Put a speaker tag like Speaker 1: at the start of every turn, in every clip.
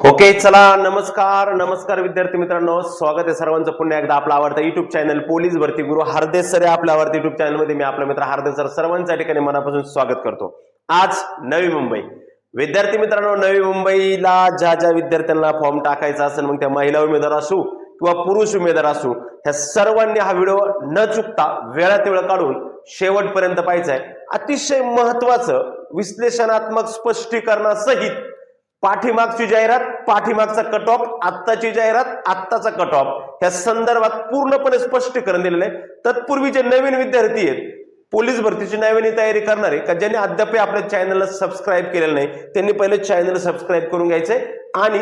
Speaker 1: Okay चला नमस्कार नमस्कार विद्यार्थी मित्रांनो. स्वागत आहे सर्वांचं. पुन्हा एकदा आपला आवडता युट्यूब चॅनल पोलीस भरती गुरु हार्देश सर आहे आपल्या आवडत्या युट्यूब चॅनलमध्ये मी आपला मित्र हार्देश सर सर्वांच्या ठिकाणी मनापासून स्वागत करतो. आज नवी मुंबई. विद्यार्थी मित्रांनो नवी मुंबईला ज्या ज्या विद्यार्थ्यांना फॉर्म टाकायचा असेल मग त्या महिला उमेदवार असू किंवा पुरुष उमेदवार असू ह्या सर्वांनी हा व्हिडिओ न चुकता वेळात वेळ काढून शेवटपर्यंत पाहायचा आहे अतिशय महत्वाचं विश्लेषणात्मक स्पष्टीकरणासहित पाठीमागची जाहिरात पाठीमागचा कट ऑफ आत्ताची जाहिरात आत्ताचा कट ऑफ या संदर्भात पूर्णपणे स्पष्टीकरण दिलेलं आहे. तत्पूर्वी जे नवीन विद्यार्थी आहेत पोलीस भरतीची नवीन तयारी करणारे का ज्यांनी अद्याप आपल्या चॅनलला सबस्क्राईब केलेलं नाही त्यांनी पहिले चॅनल सबस्क्राईब करून घ्यायचे आणि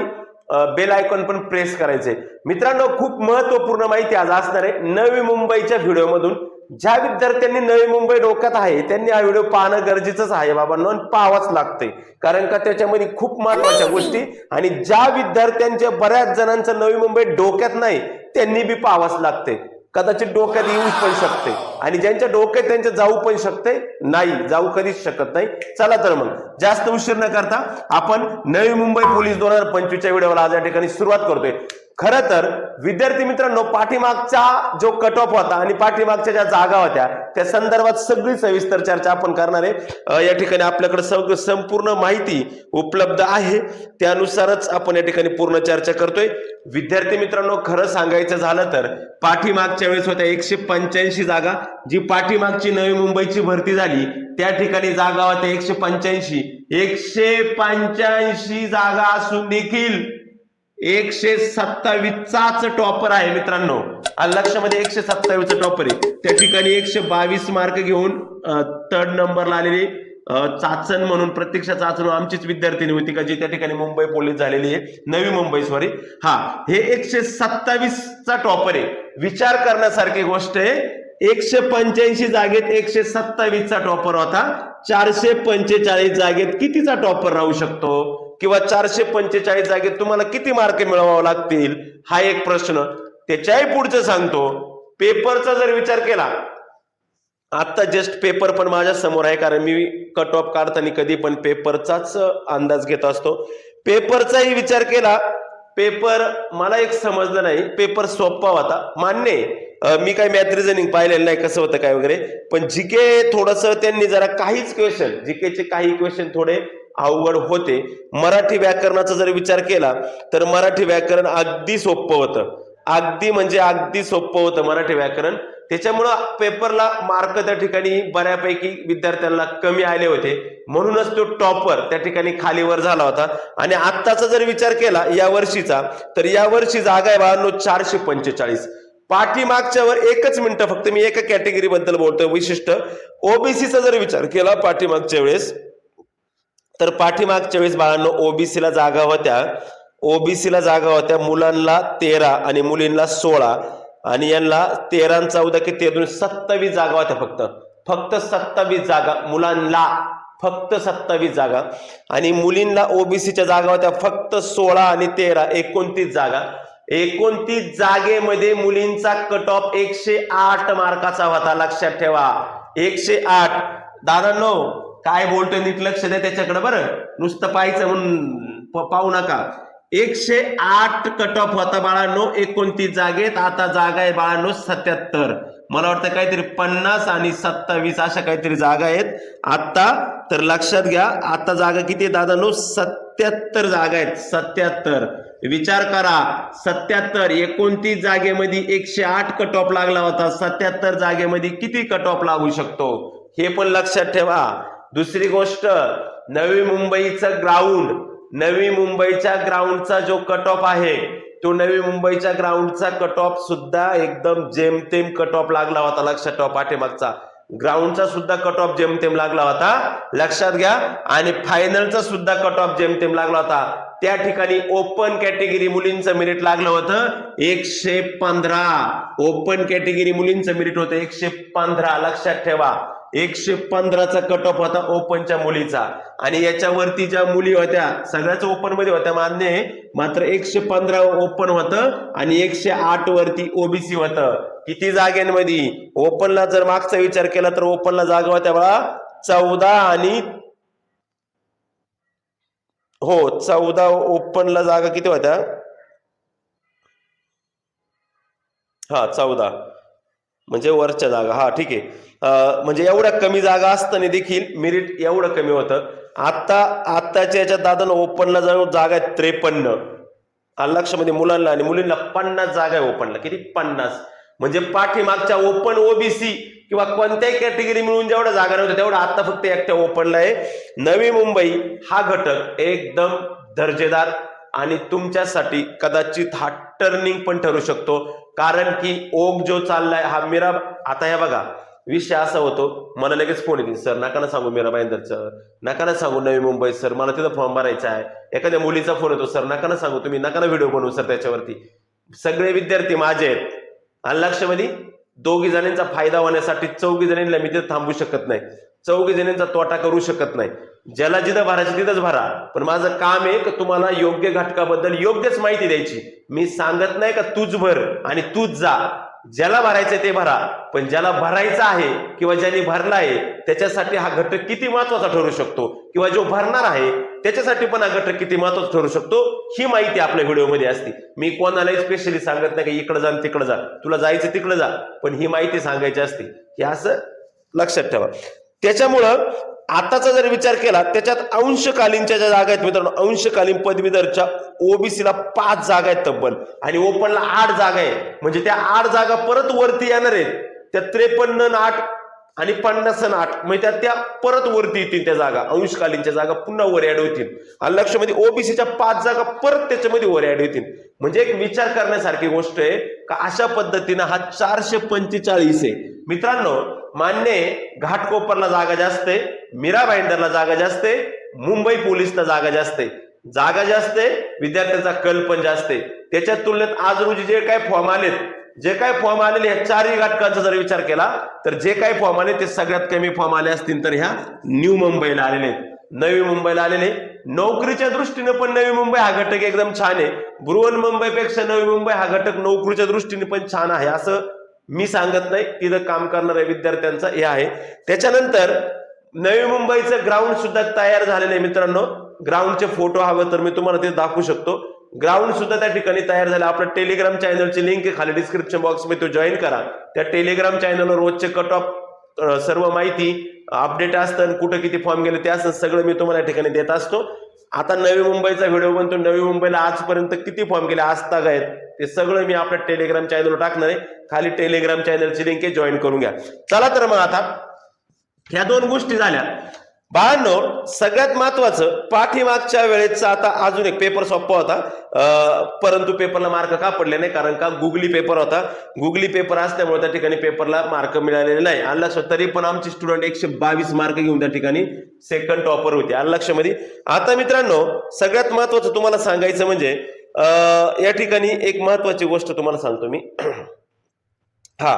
Speaker 1: बेल आयकॉन पण प्रेस करायचे. मित्रांनो खूप महत्त्वपूर्ण माहिती आज असणार आहे नवी मुंबईच्या व्हिडिओमधून ज्या विद्यार्थ्यांनी नवी मुंबई डोक्यात आहे त्यांनी हा व्हिडिओ पाहणं गरजेचंच आहे बाबांनो पाहावाच लागतंय. कारण का त्याच्यामध्ये खूप महत्त्वाच्या गोष्टी आणि ज्या विद्यार्थ्यांच्या बऱ्याच जणांचं नवी मुंबई डोक्यात नाही त्यांनी बी पाहावाच लागते कदाचित डोक्यात येऊ पण शकते आणि ज्यांच्या डोक्यात त्यांच्या जाऊ पण शकते नाही जाऊ कधीच शकत नाही. चला तर मग जास्त उशीर न करता आपण नवी मुंबई पोलीस दोन हजार पंचवीसच्या व्हिडिओला आज या ठिकाणी सुरुवात करतोय. खरं तर विद्यार्थी मित्रांनो पाठीमागचा जो कट ऑफ होता आणि पाठीमागच्या ज्या जागा होत्या त्या संदर्भात सगळी सविस्तर चर्चा आपण करणार आहे. या ठिकाणी आपल्याकडे सगळं संपूर्ण माहिती उपलब्ध आहे. त्यानुसारच आपण या ठिकाणी पूर्ण चर्चा करतोय. विद्यार्थी मित्रांनो खरं सांगायचं झालं तर पाठीमागच्या वेळेस होत्या एकशे पंच्याऐंशी जागा. जी पाठीमागची नवी मुंबईची भरती झाली त्या ठिकाणी जागा होत्या एकशे पंच्याऐंशी. एकशे पंच्याऐंशी जागा असून देखील एकशे सत्तावीसचाच टॉपर आहे मित्रांनो. आणि लक्षामध्ये एकशे सत्तावीसचा टॉपर आहे. त्या ठिकाणी एकशे बावीस मार्क घेऊन थर्ड नंबरला आलेली चाचण म्हणून प्रत्यक्ष चाचण आमचीच विद्यार्थिनी होती का जी त्या ठिकाणी मुंबई पोलीस झालेली आहे. नवी मुंबई सॉरी हा हे एकशे सत्तावीसचा टॉपर आहे. विचार करण्यासारखी गोष्ट आहे. एकशे पंच्याऐंशी जागेत एकशे सत्तावीसचा टॉपर होता. चारशे पंचेचाळीस जागेत कितीचा टॉपर राहू शकतो? किंवा चारशे पंचेचाळीस जागेत तुम्हाला किती मार्क मिळवावं लागतील? हा एक प्रश्न. त्याच्याही पुढचं सांगतो. पेपरचा जर विचार केला आता जस्ट पेपर पण माझ्यासमोर आहे कारण मी कट ऑफ काढताना कधी पण पेपरचाच अंदाज घेत असतो. पेपरचाही विचार केला पेपर मला एक समजलं नाही. पेपर सोपा होता. मान्य आहे. मी काय मॅथ रिझनिंग पाहिलेलं नाही कसं होतं काय वगैरे. पण जीके थोडस त्यांनी जरा काहीच क्वेश्चन जीकेचे काही क्वेश्चन थोडे अवघड होते. मराठी व्याकरणाचा जर विचार केला तर मराठी व्याकरण अगदी सोपं होतं. अगदी म्हणजे अगदी सोपं होतं मराठी व्याकरण. त्याच्यामुळं पेपरला मार्क त्या ठिकाणी बऱ्यापैकी विद्यार्थ्यांना कमी आले होते. म्हणूनच तो टॉपर त्या ठिकाणी खालीवर झाला होता. आणि आत्ताचा जर विचार केला या वर्षीचा तर या वर्षी जागा आहे बाळांनो चारशे पंचेचाळीस. पाठीमागच्यावर एकच मिनिटं फक्त मी एका कॅटेगरी बद्दल बोलतोय विशिष्ट. ओबीसीचा जर विचार केला पाठीमागच्या वेळेस तर पाठीमागच्या वेळेस बाळांनो ओबीसीला जागा होत्या. ओबीसीला जागा होत्या मुलांना तेरा आणि मुलींना सोळा. आणि यांना तेरा चौदा की ते दोन सत्तावीस जागा होत्या फक्त. फक्त सत्तावीस जागा मुलांना. फक्त सत्तावीस जागा. आणि मुलींना ओबीसीच्या जागा होत्या फक्त सोळा आणि तेरा. एकोणतीस जागा. एकोणतीस जागेमध्ये मुलींचा कट ऑफ एकशे आठ मार्काचा होता. लक्षात ठेवा. एकशे आठ. दादा नऊ काय बोलतोय नीट लक्ष द्या त्याच्याकडे बरं. नुसतं पाहायचं म्हणून पाहू नका. एकशे आठ कट ऑफ होता बाळांनो एकोणतीस जागेत. आता जागा आहे बाळांनो सत्याहत्तर मला वाटतं काहीतरी पन्नास आणि सत्तावीस अशा काहीतरी जागा आहेत. आता तर लक्षात घ्या आता जागा किती दादा नो सत्याहत्तर जागा आहेत. सत्याहत्तर विचार करा. सत्याहत्तर एकोणतीस जागेमध्ये एकशे आठ कट ऑफ लागला होता. सत्याहत्तर जागेमध्ये किती कट ऑफ लागू शकतो? हे पण लक्षात ठेवा. दुसरी गोष्ट नवी मुंबईचं ग्राउंड नवी मुंबईच्या ग्राउंडचा जो कट ऑफ आहे तो नवी मुंबईच्या ग्राउंडचा कट ऑफ सुद्धा एकदम जेमतेम कट ऑफ लागला होता. लक्षात ठेवा पाठीमागचा. ग्राउंडचा सुद्धा कट ऑफ जेमतेम लागला होता. लक्षात घ्या. आणि फायनलचा सुद्धा कट ऑफ जेमतेम लागला होता. त्या ठिकाणी ओपन कॅटेगरी मुलींचं मेरिट लागलं होतं. एकशे पंधरा. ओपन कॅटेगरी मुलींचं मेरिट होतं एकशे पंधरा. लक्षात ठेवा. एकशे पंधराचा कट ऑफ होता ओपनच्या मुलीचा. आणि याच्यावरती ज्या मुली होत्या सगळ्याच ओपनमध्ये होत्या मान्य आहे. मात्र एकशे पंधरा ओपन होतं आणि एकशे आठ वरती ओबीसी होतं. किती जागेमध्ये? ओपनला जर मागचा विचार केला तर ओपनला जागा होत्या बघा चौदा आणि हो चौदा ओपनला जागा किती होत्या? हा चौदा. म्हणजे वरच्या जागा. हा ठीक आहे. म्हणजे एवढ्या कमी जागा असताना देखील मेरिट एवढं कमी होतं. आता आत्ताच्या याच्यात दादानं ओपनला जाऊन जागा आहेत त्रेपन्न. लक्षामध्ये मुलांना आणि मुलींना पन्नास जागा आहे ओपनला किती? पन्नास. म्हणजे पाठीमागच्या ओपन ओबीसी किंवा कोणत्याही कॅटेगरी मिळून जेवढ्या जागा नव्हत्या तेवढा आता फक्त एकट्या ओपनला आहे. नवी मुंबई हा घटक एकदम दर्जेदार आणि तुमच्यासाठी कदाचित हा टर्निंग पण ठरू शकतो. कारण की ओग जो चाललाय हा मिरा आता हे बघा. विषय असा होतो मला लगेच फोन येतील सर नका ना सांगू मीरा भाईंदर नका ना सांगू नवी मुंबई सर मला तिथं फॉर्म भरायचा आहे. एखाद्या मुलीचा फोन येतो सर नका ना सांगू तुम्ही नका ना व्हिडिओ बनवू सर त्याच्यावरती. सगळे विद्यार्थी माझे आहेत. आणि लक्षामध्ये दोघी जणांचा फायदा होण्यासाठी चौघी जणांना मी तिथे थांबू शकत नाही. चौघी जणांचा तोटा करू शकत नाही. ज्याला जिथं भरायचं तिथंच भरा. पण माझं काम आहे की तुम्हाला योग्य घटकाबद्दल योग्यच माहिती द्यायची. मी सांगत नाही का तूच भर आणि तूच जा. ज्याला भरायचं ते भरा पण ज्याला भरायचं आहे किंवा ज्यांनी भरला आहे त्याच्यासाठी हा घटक किती महत्त्वाचा ठरू शकतो? किंवा जो भरणार आहे त्याच्यासाठी पण हा घटक किती महत्त्वाचा ठरू शकतो? ही माहिती आपल्या व्हिडिओमध्ये असते. मी कोणालाही स्पेशली सांगत नाही की इकडे जा तिकडं तिकडे जा. तुला जायचं तिकडे जा. पण ही माहिती सांगायची असते. हे असं लक्षात ठेवा. त्याच्यामुळं आताचा जर विचार केला त्याच्यात अंशकालीनच्या ज्या जागा आहेत मित्रांनो अंशकालीन पदवीधरच्या ओबीसीला पाच जागा आहेत तब्बल. आणि ओपनला आठ जागा आहे म्हणजे त्या आठ जागा परत वरती येणार आहेत. त्या त्रेपन्न आठ आणि पन्नास आणि आठ. म्हणजे त्या त्या परत वरती येतील त्या जागा. अंशकालीनच्या जागा पुन्हा वर ऍड होतील. आणि लक्षामध्ये ओबीसीच्या पाच जागा परत त्याच्यामध्ये वर ऍड होतील. म्हणजे एक विचार करण्यासारखी गोष्ट आहे का अशा पद्धतीनं हा चारशे पंचेचाळीस आहे. मित्रांनो मान्य घाटकोपरला जागा जास्त आहे मीरा बाइंडरला जागा जास्त आहे मुंबई पोलीसला जागा जास्त आहे. जागा जास्त आहे विद्यार्थ्यांचा कल पण जास्त आहे. त्याच्या तुलनेत आज रोजी जे काय फॉर्म आलेत जे काय फॉर्म आलेले ह्या चारही घटकांचा जर विचार केला तर जे काय फॉर्म आले ते सगळ्यात कमी फॉर्म आले असतील तर ह्या न्यू मुंबईला आलेले आहेत. नवी मुंबईला आलेले नोकरीच्या दृष्टीने पण नवी मुंबई हा घटक एकदम छान आहे. बृहन मुंबईपेक्षा नवी मुंबई हा घटक नोकरीच्या दृष्टीने पण छान आहे. असं मी सांगत नाही तिथं काम करणाऱ्या विद्यार्थ्यांचा हे आहे. त्याच्यानंतर नवी मुंबईचं ग्राउंड सुद्धा तयार झालेलं आहे मित्रांनो. ग्राउंडचे फोटो हवे तर मी तुम्हाला ते दाखवू शकतो. ग्राउंड सुद्धा त्या ठिकाणी तयार झालं. आपलं टेलिग्राम चॅनलची लिंक खाली डिस्क्रिप्शन बॉक्समध्ये तो जॉईन करा. त्या टेलिग्राम चॅनलवर रोजचे कट ऑफ सर्व माहिती अपडेट असतं आणि कुठं किती फॉर्म गेले ते असतं सगळं मी तुम्हाला या ठिकाणी देत असतो. आता नवी मुंबईचा व्हिडिओ बनतो. नवी मुंबईला आजपर्यंत किती फॉर्म गेले? आज तागायत आहेत. ते सगळं मी आपल्या टेलिग्राम चॅनलवर टाकणार आहे. खाली टेलिग्राम चॅनलची लिंक आहे जॉईन करून घ्या. चला तर मग आता ह्या दोन गोष्टी झाल्या. बाळांनो सगळ्यात महत्वाचं पाठीमागच्या वेळेचा आता अजून एक पेपर सोपा होता. परंतु पेपरला मार्क का पडले नाही कारण का गुगली पेपर होता. गुगली पेपर असल्यामुळे त्या ठिकाणी पेपरला मार्क मिळालेले नाही. आणि लक्षात तरी पण आमचे स्टुडंट एकशे बावीस मार्क घेऊन त्या ठिकाणी सेकंड टॉपर होते. आणि लक्षामध्ये आता मित्रांनो सगळ्यात महत्वाचं तुम्हाला सांगायचं म्हणजे या ठिकाणी एक महत्वाची गोष्ट तुम्हाला सांगतो मी. हा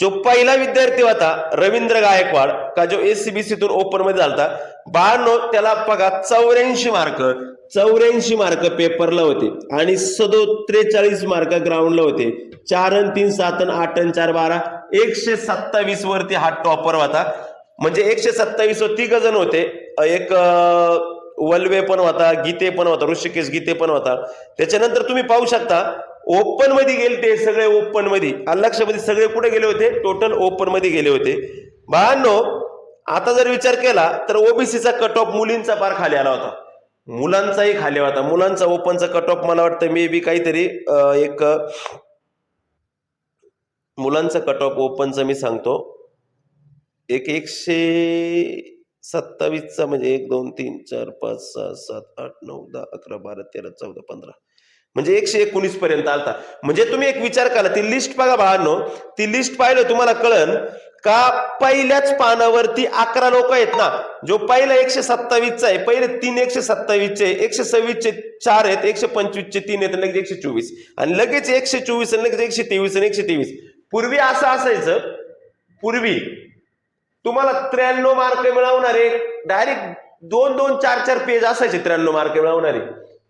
Speaker 1: जो पहिला विद्यार्थी होता रवींद्र गायकवाड का जो एससीबीसी तून ओपनमध्ये झालता बाळनो त्याला बघा चौऱ्याऐंशी मार्क चौऱ्याऐंशी मार्क पेपरला होते आणि सदो त्रेचाळीस मार्क ग्राउंडला होते. चार अन तीन सात अन आठ अन चार बारा एकशे सत्तावीस वरती हा टॉपर होता. म्हणजे एकशे सत्तावीस व तिघ जण होते. एक वल्वे पण होता गीते पण होता ऋषिकेश गीते पण होता. त्याच्यानंतर तुम्ही पाहू शकता ओपनमध्ये गेले ते सगळे ओपनमध्ये. आणि लक्षामध्ये सगळे कुठे गेले होते? टोटल ओपनमध्ये गेले होते. बाळांनो आता जर विचार केला तर ओबीसीचा कट ऑफ मुलींचा पार खाली आला होता. मुलांचाही खाली होता. मुलांचा ओपनचा कट ऑफ मला वाटतं मे बी काहीतरी एक मुलांचा कट ऑफ ओपनचा मी सांगतो. एक एकशे सत्तावीसचा म्हणजे एक दोन तीन चार पाच सहा सात आठ नऊ दहा अकरा बारा तेरा चौदा पंधरा. म्हणजे एकशे एकोणीस पर्यंत आलता. म्हणजे तुम्ही एक विचार करा ती लिस्ट बघा बाळांनो ती लिस्ट पाहिलं तुम्हाला कळन का पहिल्याच पानावरती अकरा लोक आहेत ना? जो पहिला एकशे सत्तावीसचा आहे पहिले तीन एकशे सत्तावीसचे एकशे सव्वीसचे चार आहेत एकशे पंचवीसचे तीन आहेत लगेच एकशे चोवीस. आणि लगेच एकशे चोवीस आणि लगेच एकशे तेवीस आणि एकशे तेवीस. पूर्वी असं असायचं पूर्वी तुम्हाला त्र्याण्णव मार्क मिळवणारे डायरेक्ट दोन दोन चार चार पेज असायचे त्र्याण्णव मार्क मिळवणारे.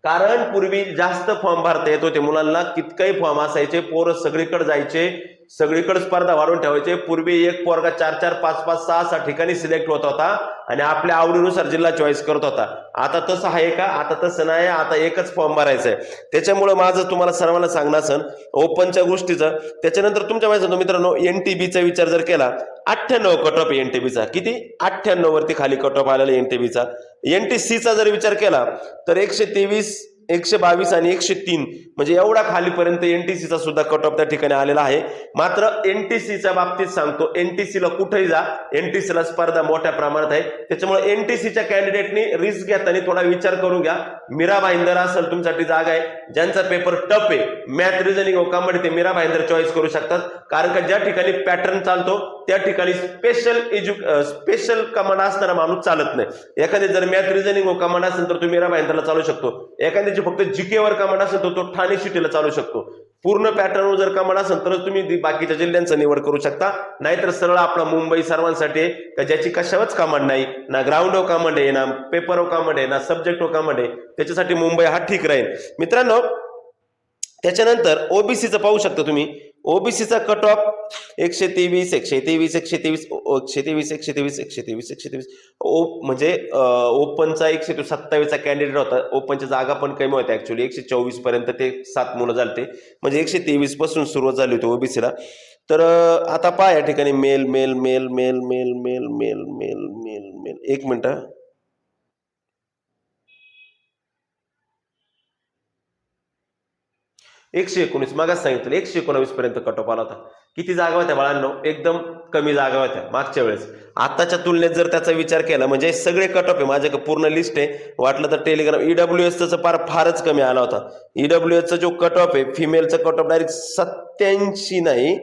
Speaker 1: कारण पूर्वी जास्त फॉर्म भरता येत होते मुलांना कितकाही फॉर्म असायचे पोरं सगळीकडे जायचे. सगळीकडे स्पर्धा वाढवून ठेवायचे. पूर्वी एक पोरगा चार चार पाच पाच सहा सहा ठिकाणी सिलेक्ट होत होता आणि आपल्या आवडीनुसार जिल्हा चॉईस करत होता. आता तसं आहे का? आता तसं नाही. आता एकच फॉर्म भरायचा आहे त्याच्यामुळं माझं तुम्हाला सर्वांना सांगणं असन ओपनच्या गोष्टीचं. त्याच्यानंतर तुमच्या माहिती सांगतो मित्रांनो एन टी बीचा विचार जर केला अठ्ठ्याण्णव कट ऑफ एन टी बीचा किती? अठ्ठ्याण्णव वरती खाली कट ऑफ आलेला एन टी बीचा एन टी सीचा जर विचार केला तर एकशे तेवीस एकशे बावीस आणि एकशे तीन म्हणजे एवढा खालीपर्यंत एनटीसीचा सुद्धा कट ऑफ त्या ठिकाणी आलेला आहे. मात्र एनटीसीच्या बाबतीत सांगतो एनटीसीला कुठेही जा एनटीसीला स्पर्धा मोठ्या प्रमाणात आहे. त्याच्यामुळे एनटीसीच्या कॅन्डिडेटनी रिस्क घेताना थोडा विचार करून घ्या. मीरा भाईंदर असेल तुमच्यासाठी जागा आहे. ज्यांचा पेपर टप आहे मॅथ रिझनिंग ओकामध्ये ते मीरा भाईंदर चॉईस करू शकतात. कारण का ज्या ठिकाणी पॅटर्न चालतो त्या ठिकाणी स्पेशल एज्यु स्पेशल कमांड असणारा माणूस चालत नाही. एखादी जर मॅथ रिझनिंग कमांड असेल तर तो मीरा भाईंदरला चालू शकतो. एखादी एखाद्याची फक्त जीकेवर कमांड असेल तर तो ठाणे सिटीला चालू शकतो. पूर्ण पॅटर्नवर जर कमांड असेल तरच तुम्ही बाकीच्या जिल्ह्यांचा निवड करू शकता. नाहीतर सरळ आपला मुंबई सर्वांसाठी का ज्याची कशावरच कमांड नाही ना ग्राउंड ऑफ कमांड आहे ना पेपर ऑफ कमांड आहे ना सब्जेक्ट ऑफ कमांड आहे त्याच्यासाठी मुंबई हा ठीक राहील. मित्रांनो त्याच्यानंतर ओबीसीचं पाहू शकता तुम्ही. ओबीसीचा कट ऑफ एकशे तेवीस एकशे तेवीस एकशे तेवीस ओ- एकशे तेवीस एकशे तेवीस एकशे तेवीस एकशे तेवीस ओ म्हणजे ओपनचा एकशे सत्तावीसचा कॅन्डिडेट होता. ओपनच्या जागा पण कमी होत्या ॲक्च्युली एकशे चोवीसपर्यंत ते सात मुलं झालते. म्हणजे एकशे तेवीसपासून सुरुवात झाली होती ओबीसीला. तर आता पहा या ठिकाणी male male male male male male male male male male एक मिनटं. एकशे एकोणीस. मागास सांगितलं एकशे एकोणावीस पर्यंत कट ऑफ आला होता. किती जागा होत्या बाळांनो? एकदम कमी जागा होत्या मागच्या वेळेस. आताच्या तुलनेत जर त्याचा विचार केला म्हणजे सगळे कट ऑफ आहे. माझ्याकडे पूर्ण लिस्ट आहे. वाटलं तर टेलिग्राम ईडब्ल्यू एसचं फार फारच कमी आला होता. ईडब्ल्यू एसचा जो कट ऑफ आहे फिमेलचा कट ऑफ डायरेक्ट सत्याऐंशी नाही.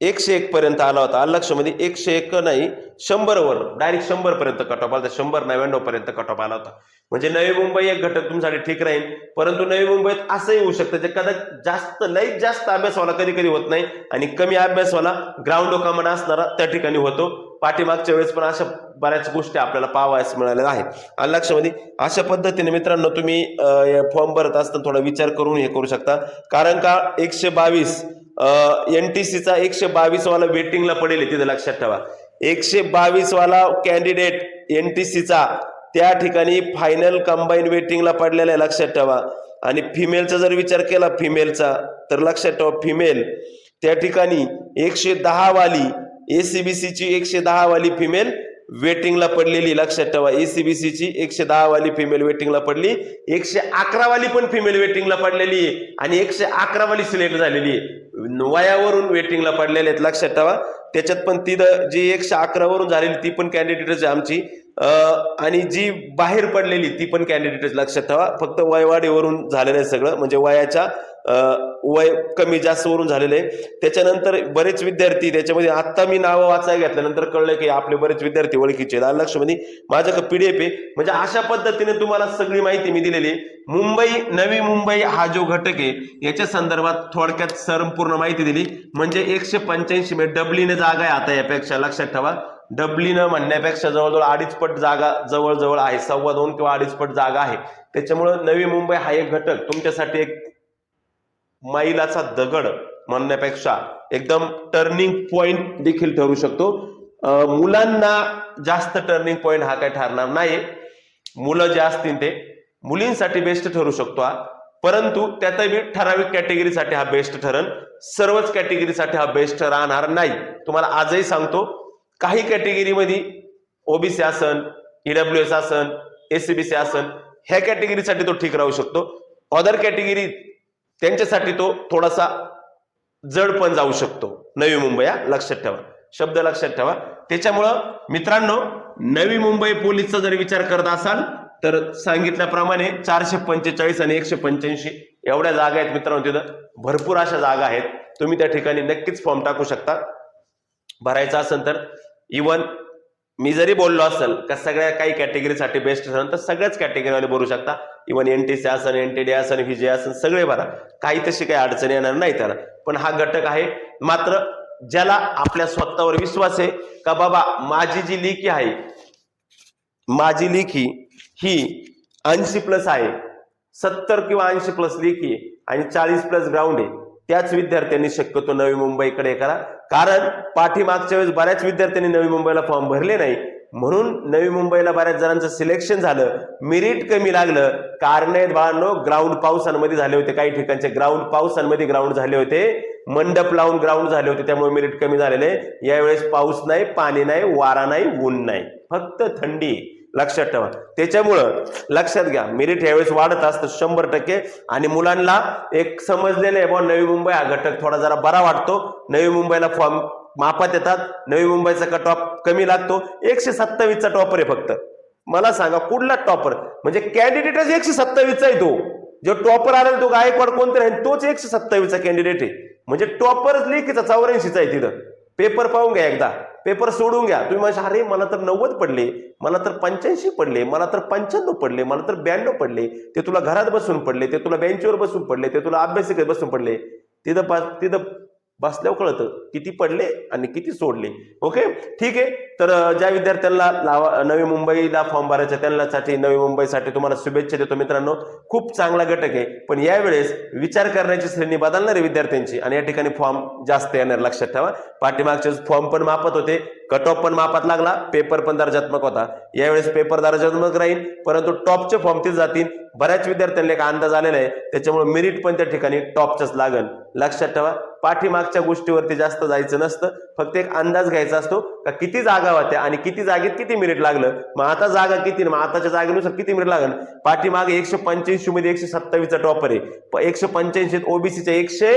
Speaker 1: एकशे एक पर्यंत आला होता. आलं एकशे एक नाही. शंभर वर डायरेक्ट शंभर पर्यंत कट ऑफ आला होता. शंभर नव्याण्णव पर्यंत कट ऑफ आला होता. म्हणजे नवी मुंबई एक घटक तुमच्यासाठी ठीक राहील. परंतु नवी मुंबईत असंही होऊ शकतं जे कदाचित जास्त लईत जास्त अभ्यासवाला कधी कधी होत नाही आणि कमी अभ्यासवाला ग्राउंड कमांड असणारा त्या ठिकाणी होतो. पाठीमागच्या वेळेस पण अशा बऱ्याच गोष्टी आपल्याला पाहावयास मिळालेल्या आहेत. आणि लक्षामध्ये अशा पद्धतीने मित्रांनो तुम्ही फॉर्म भरत असताना थोडा विचार करून हे करू शकता. कारण का एकशे बावीस एन टी सीचा एकशे बावीस वाला वेटिंगला पडेल तिथे लक्षात ठेवा. एकशे बावीस वाला कॅन्डिडेट एन टी सीचा. त्या ठिकाणी फायनल कंबाईन वेटिंगला पडलेला आहे लक्षात ठेवा. आणि फिमेलचा जर विचार केला फिमेलचा तर लक्षात ठेवा फिमेल. त्या ठिकाणी एकशे दहा वाली एसीबीसीची एकशे दहा वाली फिमेल वेटिंगला पडलेली लक्षात ठेवा. एसीबीसीची एकशे दहा वाली फिमेल वेटिंगला पडली एकशे अकरा वाली पण फिमेल वेटिंगला पडलेली आहे. आणि एकशे अकरा वाली सिलेक्ट झालेली आहे. वयावरून वेटिंगला पडलेले आहेत लक्षात ठेवा. त्याच्यात पण ती जी एकशे अकरा वरून झालेली ती पण कॅन्डिडेटच आहे आमची. आणि जी बाहेर पडलेली ती पण कॅन्डिडेट लक्षात ठेवा. फक्त वयवाढीवरून झालेलं आहे सगळं. म्हणजे वयाच्या अं, वय कमी जास्त वरून झालेलं आहे. त्याच्यानंतर बरेच विद्यार्थी त्याच्यामध्ये आत्ता मी नावं वाचायला घेतल्यानंतर कळलं की आपले बरेच विद्यार्थी ओळखीचे लक्ष्मणी आलं लक्षामध्ये माझ्याकडे पीडीएफ आहे? म्हणजे अशा पद्धतीने तुम्हाला सगळी माहिती मी दिलेली आहे. मुंबई नवी मुंबई हा जो घटक आहे याच्या संदर्भात थोडक्यात संपूर्ण माहिती दिली. म्हणजे एकशे पंच्याऐंशी डबलीने जागा आहे आता यापेक्षा. लक्षात ठेवा. डबलीनं म्हणण्यापेक्षा जवळजवळ अडीच पट जागा जवळजवळ आहे. सव्वा दोन किंवा अडीच पट जागा आहे. त्याच्यामुळं नवी मुंबई हा एक घटक. तुमच्यासाठी एक मैलाचा दगड म्हणण्यापेक्षा एकदम टर्निंग पॉइंट देखील ठरू शकतो. मुलांना जास्त टर्निंग पॉइंट हा काही ठरणार नाही मुलं जे असतील ते मुलींसाठी बेस्ट ठरू शकतो हा. परंतु त्यातही ठराविक कॅटेगरीसाठी हा बेस्ट ठरण सर्वच कॅटेगरीसाठी हा बेस्ट राहणार नाही. तुम्हाला आजही सांगतो काही कॅटेगरीमध्ये ओबीसी असन ईडब्ल्यू एस असन एसीबीसी असन ह्या कॅटेगरीसाठी तो ठीक राहू शकतो. अदर कॅटेगरी त्यांच्यासाठी तो थोडासा जड पण जाऊ शकतो. नवी मुंबई हा लक्षात ठेवा. शब्द लक्षात ठेवा. त्याच्यामुळं मित्रांनो नवी मुंबई पोलीसचा जर विचार करत असाल तर सांगितल्याप्रमाणे चारशे पंचेचाळीस आणि एकशे पंच्याऐंशी एवढ्या जागा आहेत मित्रांनो तिथं. भरपूर अशा जागा आहेत. तुम्ही त्या ठिकाणी नक्कीच फॉर्म टाकू शकता. भरायचा असेल तर. इवन मी जरी बोललो असेल का सगळ्या काही कॅटेगरीसाठी बेस्ट असेल तर सगळ्याच कॅटेगरीवाले भरू शकता. इव्हन एन टी सी असन एन टी डी असन व्ही जे असन सगळे भरा काही तशी काही अडचण येणार नाही त्याला. पण हा घटक आहे मात्र ज्याला आपल्या स्वतःवर विश्वास आहे का बाबा माझी जी लेखी आहे माझी लेखी ही ऐंशी प्लस आहे. सत्तर किंवा ऐंशी प्लस लेखी आणि चाळीस प्लस ग्राउंड आहे. त्याच विद्यार्थ्यांनी शक्यतो नवी मुंबईकडे करा. कारण पाठीमागच्या वेळेस बऱ्याच विद्यार्थ्यांनी नवी मुंबईला फॉर्म भरले नाही. म्हणून नवी मुंबईला बऱ्याच जणांचं सिलेक्शन झालं. मेरिट कमी लागलं. कारण आहेत बाळांनो ग्राउंड पावसांमध्ये झाले होते काही ठिकाणचे. ग्राउंड पावसांमध्ये ग्राउंड झाले होते. मंडप लावून ग्राउंड झाले होते त्यामुळे मेरिट कमी झालेले. यावेळेस पाऊस नाही पाणी नाही वारा नाही ऊन नाही. फक्त थंडी. आहे. लक्षात ठेवा. त्याच्यामुळं लक्षात घ्या. मेरिट यावेळेस वाढत असतं शंभर टक्के. आणि मुलांना एक समजलेलं आहे बाबा नवी मुंबई हा घटक थोडा जरा बरा वाटतो. नवी मुंबईला फॉर्म मापात येतात. नवी मुंबईचा कट ऑफ कमी लागतो. एकशे सत्तावीसचा टॉपर आहे फक्त. मला सांगा कुठला टॉपर म्हणजे कॅन्डिडेटच एकशे सत्तावीसचा आहे तो. जो टॉपर आला तो गायकवाड कोणतरी आहे तोच एकशे सत्तावीसचा कॅन्डिडेट आहे. म्हणजे टॉपरच लेखीचा चौऱ्याऐंशीचा आहे तिथं. पेपर पाहून घ्या एकदा. पेपर सोडून घ्या. तुम्ही म्हणजे अरे मला तर नव्वद पडले मला तर पंच्याऐंशी पडले मला तर पंच्याण्णव पडले मला तर ब्याण्णव पडले ते तुला घरात बसून पडले ते तुला बेंचवर बसून पडले ते तुला अभ्यासिकेत बसून पडले. तिथं तिथं बसल्यावर कळतं किती पडले आणि किती सोडले. ओके ठीक आहे? तर ज्या विद्यार्थ्यांना लावा नवी मुंबईला फॉर्म भरायचा त्यांनासाठी नवी मुंबईसाठी तुम्हाला शुभेच्छा देतो मित्रांनो. खूप चांगला घटक आहे. पण यावेळेस विचार करण्याची श्रेणी बदलणार विद्यार्थ्यांची आणि या ठिकाणी फॉर्म जास्त येणार लक्षात ठेवा. पाठीमागचे फॉर्म पण मापत होते. कट ऑफ पण मापात लागला. पेपर पण दर्जात्मक होता. यावेळेस पेपर दर्जात्मक राहील. परंतु टॉपचे फॉर्म तिथे जातील. बऱ्याच विद्यार्थ्यांना एक अंदाज आलेला आहे. त्याच्यामुळे मेरिट पण त्या ठिकाणी टॉपचंच लागेल. लक्षात ठेवा. पाठीमागच्या गोष्टीवरती जास्त जायचं नसतं. फक्त एक अंदाज घ्यायचा असतो का किती जागा होत्या आणि किती जागेत किती मिनिट लागलं. मग आता जागा किती मग आताच्या जागेनुसार किती मिनिट लागल पाठीमागे एकशे पंच्याऐंशी मध्ये एकशे सत्तावीसचा टॉपर आहे. एकशे पंच्याऐंशी ओबीसीचे एकशे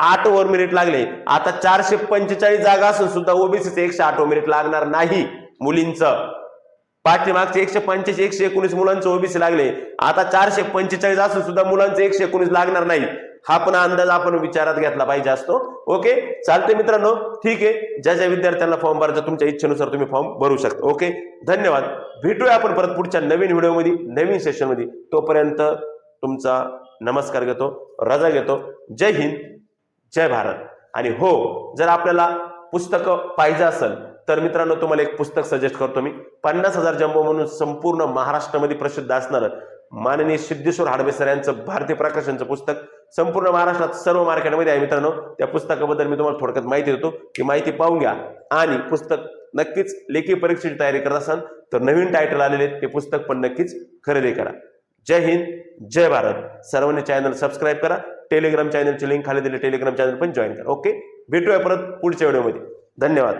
Speaker 1: आठ ओव्हर मिनिट लागले. आता चारशे पंचेचाळीस जागा असून सुद्धा ओबीसीचे एकशे आठ ओव्हर मिनिट लागणार नाही मुलींचं. पाठीमागचे एकशे पंच्याऐंशी एकशे एकोणीस मुलांचं ओबीसी लागले. आता चारशे पंचेचाळीस असून सुद्धा मुलांचं एकशे एकोणीस लागणार नाही. हा पण अंदाज आपण विचारात घेतला पाहिजे असतो. ओके चालते मित्रांनो. ठीक आहे. ज्या ज्या विद्यार्थ्यांना फॉर्म भरायचा तुमच्या इच्छेनुसार तुम्ही फॉर्म भरू शकता. ओके धन्यवाद. भेटूया आपण परत पुढच्या नवीन व्हिडिओमध्ये नवीन सेशनमध्ये तोपर्यंत तुमचा नमस्कार घेतो रजा घेतो. जय हिंद जय भारत. आणि हो जर आपल्याला पुस्तकं पाहिजे असेल तर मित्रांनो तुम्हाला एक पुस्तक सजेस्ट करतो मी. पन्नास हजार जम्बो म्हणून संपूर्ण महाराष्ट्रामध्ये प्रसिद्ध असणारं माननीय सिद्धेश्वर हाडबेसर यांचं भारतीय प्रकाशनचं पुस्तक संपूर्ण महाराष्ट्रात सर्व मार्केटमध्ये आहे मित्रांनो. त्या पुस्तकाबद्दल मी तुम्हाला थोडक्यात माहिती देतो. ही माहिती पाहून घ्या. आणि पुस्तक नक्कीच लेखी परीक्षेची तयारी करत असाल तर नवीन टायटल आलेले ते पुस्तक पण नक्कीच खरेदी करा. जय हिंद जय भारत. सर्वांनी चॅनल सबस्क्राईब करा. टेलिग्राम चॅनलची लिंक खाली दिली टेलिग्राम चॅनल पण जॉईन करा. ओके भेटूया परत पुढच्या व्हिडिओमध्ये धन्यवाद.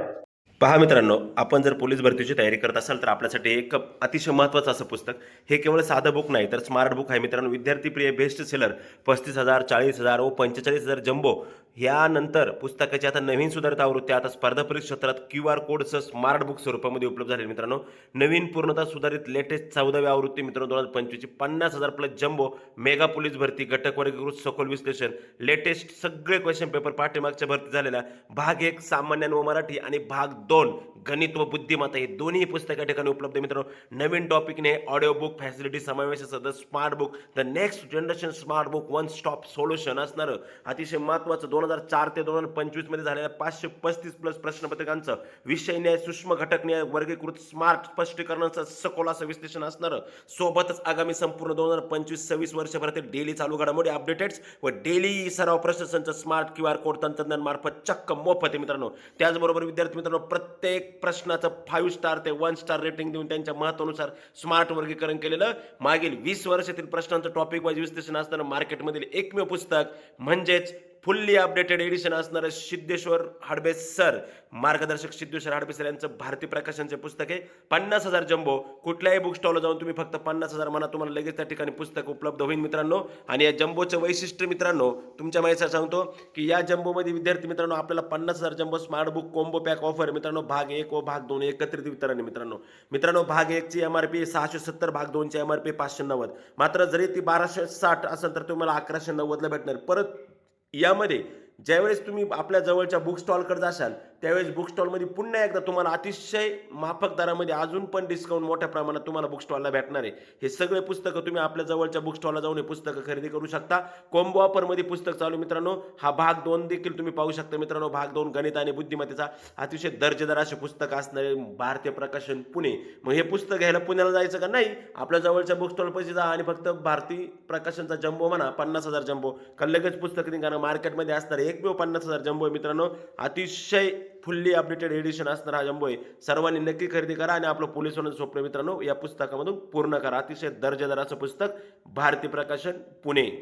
Speaker 1: पहा मित्रांनो आपण जर पोलीस भरतीची तयारी करत असाल तर आपल्यासाठी एक अतिशय महत्त्वाचं असं पुस्तक. हे केवळ साधं बुक नाही तर स्मार्ट बुक आहे मित्रांनो. विद्यार्थी प्रिय बेस्ट सेलर पस्तीस हजार चाळीस हजार व पंचेचाळीस हजार जम्बो यानंतर पुस्तकाची आता नवीन सुधारित आवृत्ती आता स्पर्धा परीक्षा क्षेत्रात क्यू आर कोडचं स्मार्ट बुक स्वरूपामध्ये उपलब्ध झाले मित्रांनो. नवीन पूर्णतः सुधारित लेटेस्ट चौदावी आवृत्ती मित्रांनो दोन हजार पंचवीसची पन्नास हजार प्लस जम्बो मेगा पोलीस भरती घटक वर्गीकृत सखोल विश्लेषण लेटेस्ट सगळे क्वेश्चन पेपर पाठीमागच्या भरती झालेल्या. भाग एक सामान्य व मराठी आणि भाग दोन गणित व बुद्धिमत्ता हे दोन्ही पुस्तक या ठिकाणी उपलब्ध मित्रांनो. नवीन टॉपिकने ऑडिओ बुक फॅसिलिटी समावेश असतं smart book the next generation smart book one stop solution असणारं. अतिशय महत्त्वाचं दोन हजार चार ते दोन हजार पंचवीसमध्ये झालेल्या पाचशे पस्तीस प्लस प्रश्नपत्रिकांचं विषय न्याय सूक्ष्म घटक न्याय वर्गीकृत स्मार्ट स्पष्टीकरणाचं सखोल असं विश्लेषण असणारं. सोबतच आगामी संपूर्ण दोन हजार पंचवीस सव्वीस वर्षभरातील डेली चालू घडामोडी अपडेटेड्स व डेली सराव प्रश्नसंच स्मार्ट क्यू आर कोड तंत्रज्ञान मार्फत चक्क मोफत आहे मित्रांनो. त्याचबरोबर विद्यार्थी मित्रांनो प्रत्येक प्रश्नाचं फाईव्ह स्टार ते वन स्टार रेटिंग देऊन त्यांच्या महत्वानुसार स्मार्ट वर्गीकरण केलेलं. मागील वीस वर्षातील प्रश्नांचं टॉपिक वाईज विश्लेषण असताना मार्केटमधील एकमेव पुस्तक म्हणजेच फुल्ली अपडेटेड एडिशन असणारं सिद्धेश्वर हाडबे सर. मार्गदर्शक सिद्धेश्वर हाडबे सर यांचं भारतीय प्रकाशनचे पुस्तक आहे. पन्नास हजार जम्बो. कुठल्याही बुक स्टॉलला जाऊन तुम्ही फक्त पन्नास हजार म्हणा तुम्हाला लगेच त्या ठिकाणी पुस्तक उपलब्ध होईल मित्रांनो. आणि या जम्बोचं वैशिष्ट्य मित्रांनो तुमच्या माहिती सांगतो की या जम्बोमध्ये विद्यार्थी मित्रांनो आपल्याला पन्नास हजार jumbo smart book combo pack offer मित्रांनो. भाग एक व भाग दोन एकत्रित वितरण मित्रांनो. मित्रांनो भाग एकची एम आर पी सहाशे सत्तर भाग दोनची एम आर पी पाचशे नव्वद. मात्र जरी ती बाराशे साठ असेल तर तुम्हाला अकराशे नव्वदला भेटणार. परत यामध्ये ज्यावेळेस तुम्ही आपल्या जवळच्या बुक स्टॉलकडे जाशाल त्यावेळेस बुक स्टॉलमध्ये पुन्हा एकदा तुम्हाला अतिशय माफक दरामध्ये अजून पण डिस्काउंट मोठ्या प्रमाणात तुम्हाला बुक स्टॉलला भेटणार आहे. हे सगळे पुस्तकं तुम्ही आपल्या जवळच्या बुक स्टॉलला जाऊन हे पुस्तकं खरेदी करू शकता. कॉम्बो ऑफरमध्ये पुस्तक चालू मित्रांनो. हा भाग दोन देखील तुम्ही पाहू शकता मित्रांनो. भाग दोन गणित आणि बुद्धिमत्तेचा अतिशय दर्जेदार असे पुस्तक असणारे भारतीय प्रकाशन पुणे. मग हे पुस्तक घ्यायला पुण्याला जायचं का? नाही. आपल्या जवळच्या बुक स्टॉल पैसे जा आणि फक्त भारतीय प्रकाशनचा जम्बो म्हणा पन्नास हजार जम्बो. का लगेच पुस्तक निघाणं मार्केटमध्ये असणार एकमेव पन्नास हजार जम्बो मित्रांनो. अतिशय फुल्ली अपडेटेड एडिशन असणार हा जम्बो आहे. सर्वांनी नक्की खरेदी करा आणि आपलं पोलीस स्वप्न मित्रांनो या पुस्तकामधून पूर्ण करा. अतिशय दर्जेदार असं पुस्तक. भारतीय प्रकाशन पुणे.